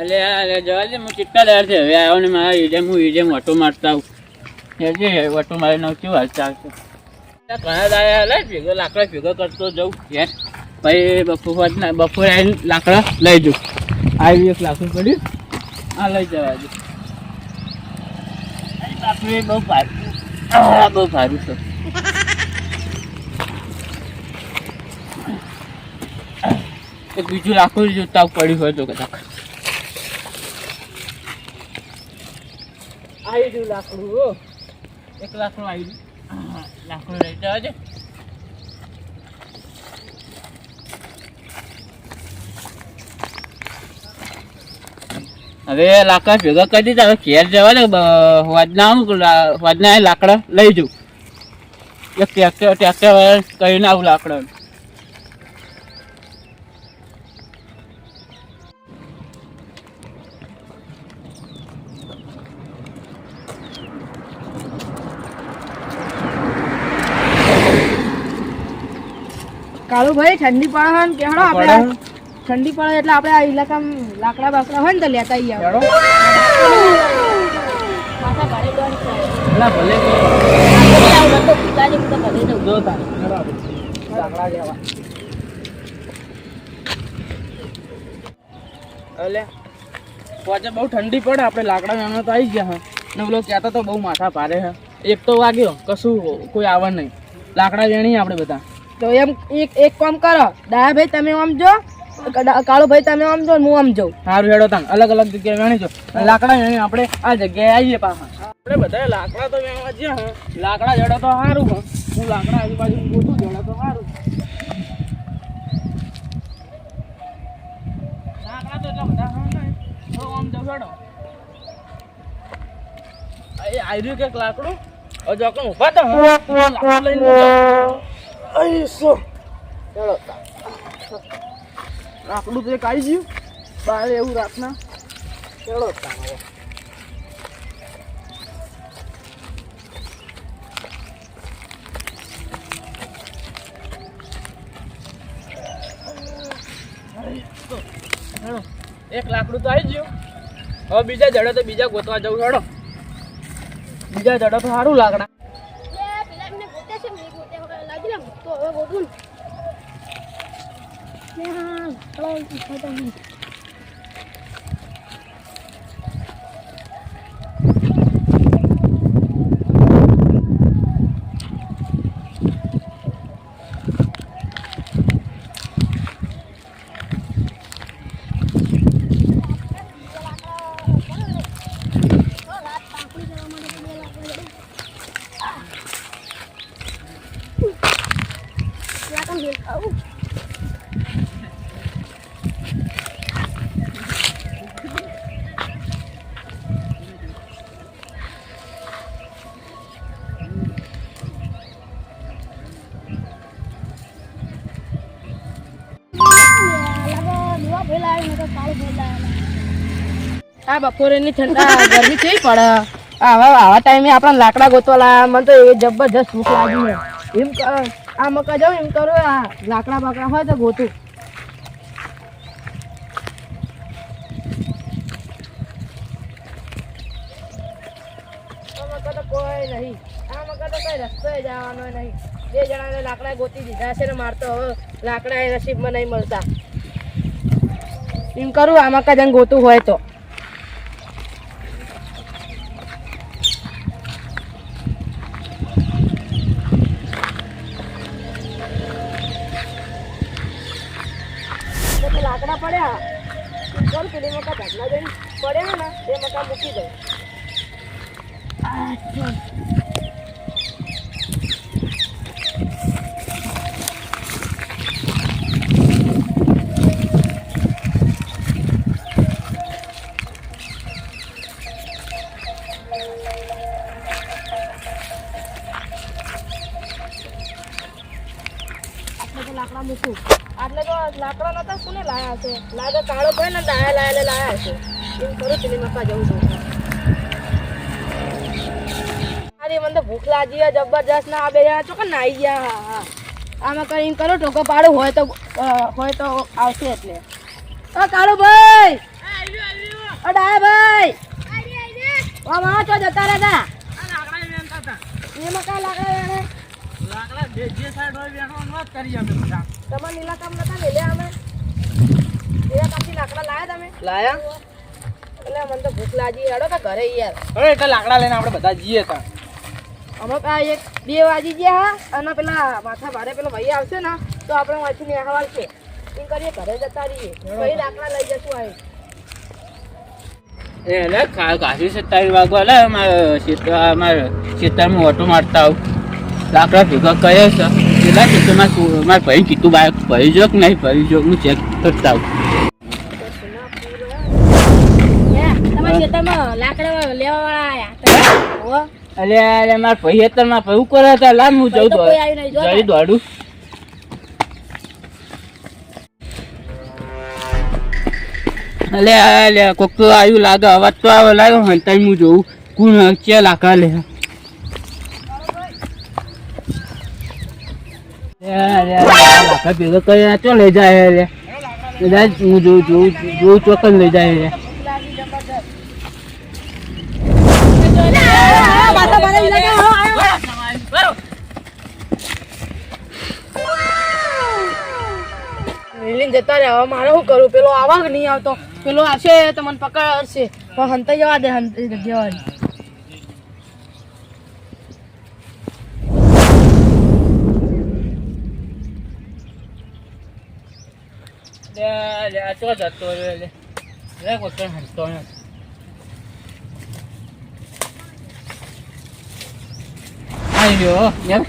અલે જવા દે, હું ચિત્તા દાર છે? હવે આવ્યો ને મારા હું ઈડેમ ઓટો મારતા આવું. ઓટો મારી નાખ કેવું હાલ ચાલશે ઘણા દાડા ભેગો, લાકડા ભેગો કરતો જઉં યાર પછી બપોર બપોરે લાકડા લઈ જઉં. આવી એક લાકડું પડ્યું. આ લઈ જવા દઉં બહુ ભારું. બહુ ભારું છે. એક બીજું લાકડું જોતા પડ્યું હોય તો કદાચ આવી ગયું લાકડું એક લાકડું આવી ગયું. લાકડું લઈ જવા દે હવે લાકડા ભેગા કરી દીધા. હવે ઘેર જવા દે વાદના આવું લાકડા લઈ જવું એક ટ્રેક્ટર ટ્રેક્ટર કરીને આવું લાકડા કાળુભાઈ ઠંડી પડે ને કેહડો આપણે ઠંડી પડે એટલે આપણે આ ઇલાકામાં લાકડા બાકડા હોય ને તો લેતા આવીએ હેડો. પાછા ઘરે બંધ છે. ના ભલે કે આવું તો પિતાજી હું તો ઘરે જઉં. જો તારે હેડો આપણે. લાકડા લેવા એટલે પોચે બહુ ઠંડી પડે આપણે લાકડા મેમનો તો આવી ગયા હા ને પેલો કહેતો તો બહુ માથા પારે હે એક તો વાગ્યો કશું કોઈ આવે નહીં લાકડા વેણી આપણે બધા તો એમ એક એક કામ કરો. ડાયાભાઈ તમે આમ જો. કાળુભાઈ તમે આમ જો હું આમ જાઉં. સારું હેડો તમે. અલગ અલગ જગ્યાએ વેણી જો. લાકડા વેણી આપણે આ જગ્યાએ આવીએ પાછા. આપણે બધા લાકડા તો વેણવા જ્યાં લાકડા જડો તો સારું હું. લાકડા આજુબાજુ ગોઠું જડો તો સારું લાકડા તો એટલા બધા હે આમ જવું હેડો. એ આયરું લાકડું? હજુ કોણ તો લાકડું લઈને જાઓ. અય સો ચલો. લાકડું તો એક આવી ગયું. બારે એવું રાતના ચલો તાણ એક લાકડું તો આવી ગયું. હવે બીજા જડે તો બીજા ગોતવા જવું. હેડો. બીજા જડે તો સારું લાકડા อุ่นเนี่ยลอยอีกเขาจะมี આ બપોરેની ઠંડા, ગરમી કેવી પડે? આવા આવા ટાઈમે આપણા લાકડા ગોતવા લાયા મને તો એ જબરજસ્ત ભૂખ લાગી એમ આ મકા જાઉં, એમ કરું, આ લાકડા બાકડા હોય તો ગોતું. કોઈ નહીં. આ મકા તો કઈ રસ્તો જવાનો નહીં. બે જણાને લાકડા ગોતી દીધા છે ને મારતો હવે લાકડા એ નસીબમાં નહીં મળતા. એમ કરું આમાં કદાચ ગોતું હોય તો. લાકડા પડ્યા. ચાલ પેલી મકા ઢગલા જઈને. પડ્યા ને એ મકા મૂકી દઉં. લાયા છું અરે મને ભૂખ લાગી છે જબરજસ્ત ના બે જણા ચોકન ગયા હા આમાં એમ કરો ટોકો હોય તો હોય તો આવશે એટલે ઓ કાળુભાઈ ઓ ડાયાભાઈ ઓ માં તો જતા રહેતા એમાં કાંઈ લાકડા વેણે? તમારે લીલા કામ નતા અમે લીલા લાકડા લાયા લાયા એટલે ભૂખ લાગી. હેડો કે ઘરે યાર. હવે એટલે લાકડા લઈને આપણે બધા જઈએ તા. અમે આ એક બે વાગી ગયા અને પેલા માથા ભારે પેલો ભાઈ આવશે ને તો આપણે વાંચીને અહેવાલ છે. એમ કરીએ ઘરે જતા રહીએ. લાકડા લઈ જશું આવી એટલે કાશી સત્તાવીસ વાગવા એટલે મારે સીતા મારે સીતામાં ઓટો મારતા આવું. લાકડા ભેગા કહે છે. એટલા સીતામાં મારે ભાઈ કીધું બાઈક ભરી જો નહીં ભરી જો હું ચેક કરતા આવું. લાકડા લેવા વાળા આયા અરે અરે મારા ભાઈ અત્યારમાં ભાઈ શું હતા. લાવ હું જઉં તો કોઈ આવ્યું નહીં, જઈ દોડું. અલે અલે કોક તો આવ્યું લાગે અવાજ તો આવે લાગ્યો હંતાઈ હું જોઉં. કોણ છે લાકા લે લાકા ભેગો કરી ચો લઈ જાય કદાચ હું જોઉં જોઉં જોઉં ચોક્કસ લઈ જાય ઈ. જતા હવે મારે શું કરું પેલો આવા નહીં આવતો. પેલો આવશે તો મને પકડશે. પણ હંતાઈ જવા દે હંતાઈ જવા દે. લે લે આ ચો જતો રે લે. લે કોઈ કઈ હસતો નથી આઈ ગયો યાર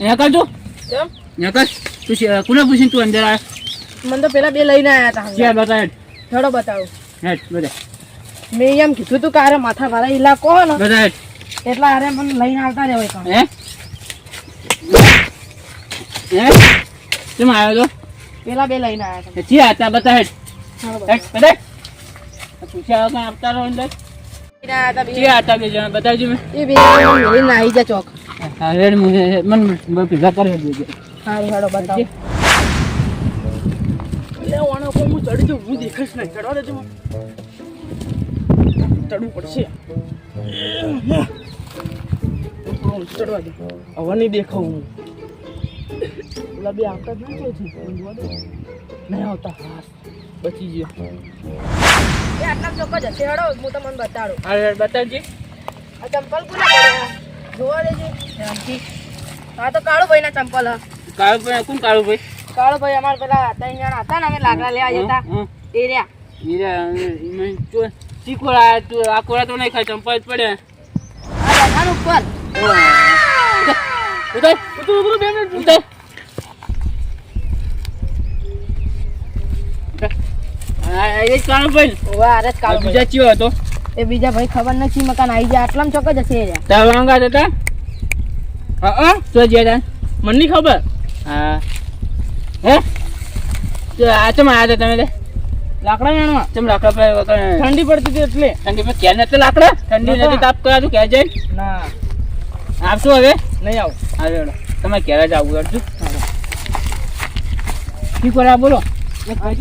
અહીંયા કરજો કેમ? અહીંયા કર તું કોને પૂછીને તું અંદર આવ મને તો પેલા બે લઈને આવ્યા હતા ક્યાં બતા હેડ થોડો બતાવો. હેડ બધા મેં એમ કીધું તું કે આરે માથા વાળા ઇલાકો ને. બધા હેડ એટલા આરે મને લઈને આવતા રહેવાય હે? હે? કેમ આવ્યો પેલા બે લઈને આવ્યા તો. ક્યાં હતા બતા હેડ. હતા હેડ બધા પૂછ્યા વગર આપતા રહો અંદર? ક્યાં હતા બે. જણા? બતાવજો મેં. એ બે લઈને આવી જા ચોક. હા હેડ મન મને પીઝા કરી દેજો સારું હેડો બતાવો. કોઈ હું ચડી જાઉં હું નહીં. ચડવા દેજો ચડવું પડશે. હા, ચડવા દે. હવે નહીં દેખાવ હું. પેલા બે આવતા જ નહીં છે નહીં આવતા. હા બચી ગયો. એ આટલા ચોક જ હશે હેડો હું તમને બતાડું. હા હેડ બતાવજે. આ ચંપલ કોના જોવા દેજે. ધ્યાનથી હા તો કાળુ ભાઈ ના ચંપલ હા. કાળું ભાઈ કોણ કાળું ભાઈ કાળુ ભાઈ અમાર પેલા ત્રણ જણા હતા ને અમે લાકડા લેવા જતા. એ રહ્યા. ચીકોડા તું આ કોડા તો નહીં ખાય ચંપલ જ પડે. આ ઉપર. ઉતાર ઉતર ઉતર બે મિનિટ ઉતાર. આ એ કાળું ભાઈ આરે જ કાળુ બીજા ચિયો હતો. એ બીજા ભાઈ ખબર નથી મકાન આવી જાય આટલામાં ચોક જ હશે તાર વાંગા હતા હા હા તો જે મને નહીં ખબર? હા. હે? તો આ ચમ હતા તમે લાકડા વેણવા ચમ લાકડા પર ઠંડી પડતી હતી એટલે. ઠંડી પર ક્યાં નથી લાકડા? ઠંડી નથી તાપ કરાતું ક્યાં જાય ના. આપશો હવે? નહીં આવું. આવે તમે ક્યારે જ આવું ઠીક બોલો?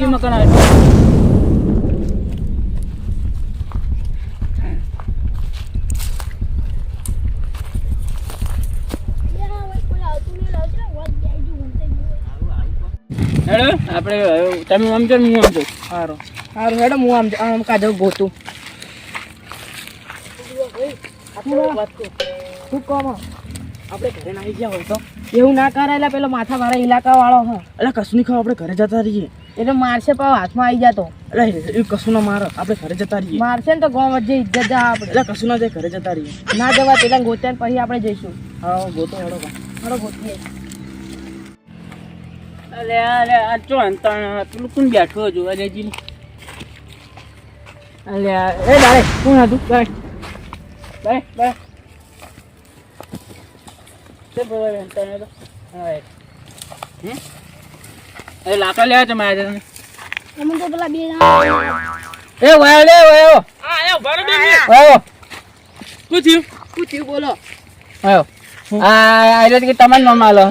મકાન આવ્યું આપણે તમે સમજો ને હું સમજો સારું સારું મેડમ હું આમ આમ કાઢો ગોતું. શું કહો આપણે ઘરે નાહી ગયા હોય તો. એવું ના કરે એટલે પેલો માથા વાળા ઇલાકા વાળો હ. એટલે કશું નહીં ખાવ આપણે ઘરે જતા રહીએ. એટલે મારશે પાવ હાથમાં આવી જતો એટલે એ કશું ના મારો આપણે ઘરે જતા રહીએ. મારશે ને તો ગામ વચ્ચે ઇજ્જત જા આપણે. એટલે કશું ના જાય ઘરે જતા રહીએ. ના જવા પેલા ગોત્યા પછી આપણે જઈશું. હા ગોતો હેડો હેડો ગોતીએ. અરે અરે આ ચો પેલું કોણ બેઠો જો અરે જી અરે એ દાડે કોણ હતું તે તો. હા એ. લાકડા લેવા તમે મારે તમે અમે તો પેલા બે એ વાયો લે વાયો. આ આયો ભરો બે વાયો. પૂછ્યું બોલો. આ કે તમારે નો માલો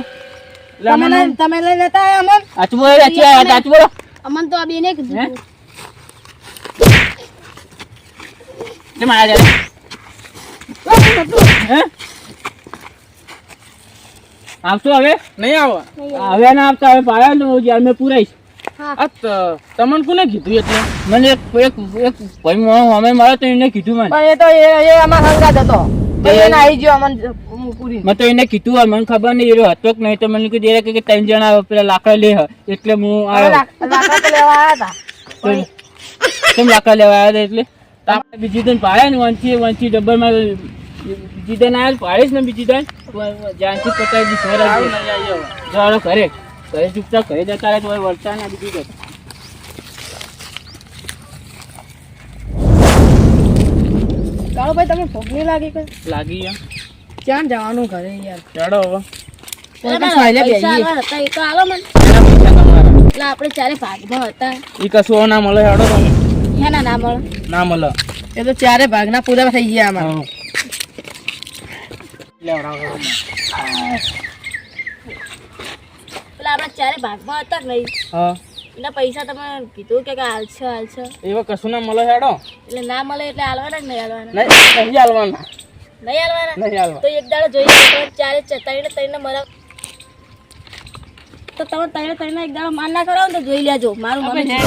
તમે આયા અમન? બોલો બોલો. અમન તો આ બેને કીધું? આવશો હવે? નહીં આવો. હવે ના આવતા હવે પાયા ને હું જ્યાં મેં પુરાઈશ. તમને કોને કીધું એટલે? મને એક એક એક ભાઈ અમે મળ્યો તો એને કીધું મને. એ તો એ અમારા હંગાત હતો. એને આવી ગયો અમન મેં તો એને કીધું હોય મને ખબર નહીં એરો હતો કે નહીં તો મને કીધું એ કે ત્રણ જણા પેલા લાકડા લે એટલે હું આવ્યો. લાકડા લેવા આવ્યા હતા. તો કેમ લાકડા લેવા આવ્યા હતા એટલે? આપણે બીજી દન પાડે ને વંચી વંચી ડબ્બરમાં બીજી દન આવ્યા તો પાડીશ ને બીજી દન. જ્યાંથી પતાવી દી ઘરે જવાનો ઘરે ઘરે. ચૂપચાપ ઘરે જતા રહે તો વળતા ના બીજું દન. કાળો ભાઈ તમે ભોગ નહીં લાગી કઈ? લાગી એમ ક્યાં જવાનું ઘરે યાર? ચડો આપણે ચારે ભાગમાં હતા. ઈ કશું ના મળે હેડો તમે. એના ના મળે. ના મળે. એ તો ચારે ભાગના પૂરા થઈ ગયા અમારા હા. આપણે ચારે ભાગમાં હતા નહીં? હા. એના પૈસા તમે કીધું કે હાલશો હાલશો એવા કશું ના મળે હેડો. એટલે ના મળે એટલે હાલવાના કે નહીં હાલવાના નહીં નહીં હાલવાના નહીં હાલવાના? નહીં હાલવા. તો એક દાડો જોઈ લો ચારે ચ- ત્રણે ત્રણે મરા તો તમે ત્રણે ત્રણે એક દાડો માર ના કરો તો જોઈ લેજો. મારું મન છે.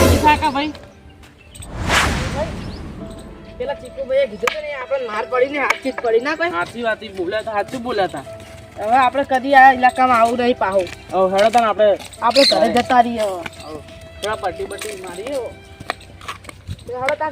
પેલા ચીકુ કીધું કે આપણે માર પડી ને હાથ ચીત પડી ના કોઈ. સાચી વાત બોલ્યા હતા. સાચું હવે આપણે કદી આ ઇલાકામાં આવું નહીં પાહો. હવે હેડો તમે આપણે આપણે ઘરે જતા રહીએ. થોડા પટ્ટી બટ્ટી મારીએ તાર.